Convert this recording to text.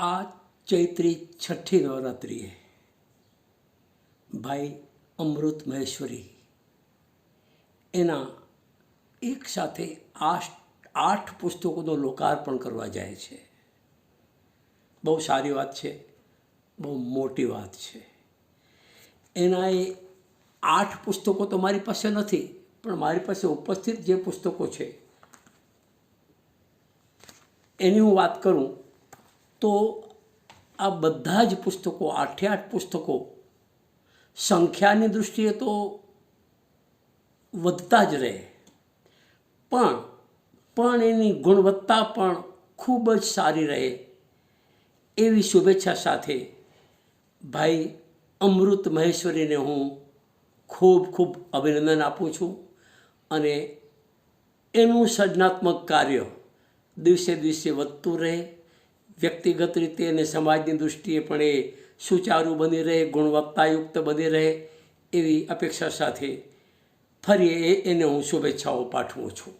આ ચૈત્રી છઠ્ઠી નવરાત્રિએ ભાઈ અમૃત મહેશ્વરી. એના એક સાથે આઠ પુસ્તકોનું લોકાર્પણ કરવા જાય છે. બહુ સારી વાત છે, બહુ મોટી વાત છે. એના એ આઠ પુસ્તકો તો મારી પાસે નથી, પણ મારી પાસે ઉપસ્થિત જે પુસ્તકો છે, એની હું વાત કરું તો આ બધા જ પુસ્તકો, આઠે આઠ પુસ્તકો સંખ્યાની દૃષ્ટિએ તો વધતા જ રહે. પણ પણ એની ગુણવત્તા પણ ખૂબ જ સારી રહે એવી શુભેચ્છા સાથે ભાઈ અમૃત મહેશ્વરીને હું ખૂબ ખૂબ અભિનંદન આપું છું અને એનું સર્જનાત્મક કાર્ય દિવસે દિવસે વધતું રહે વ્યક્તિગત રીતે અને સમાજની દૃષ્ટિએ પણ એ સુચારું બની રહે, ગુણવત્તાયુક્ત બની રહે એવી અપેક્ષા સાથે ફરી એને હું શુભેચ્છાઓ પાઠવું છું.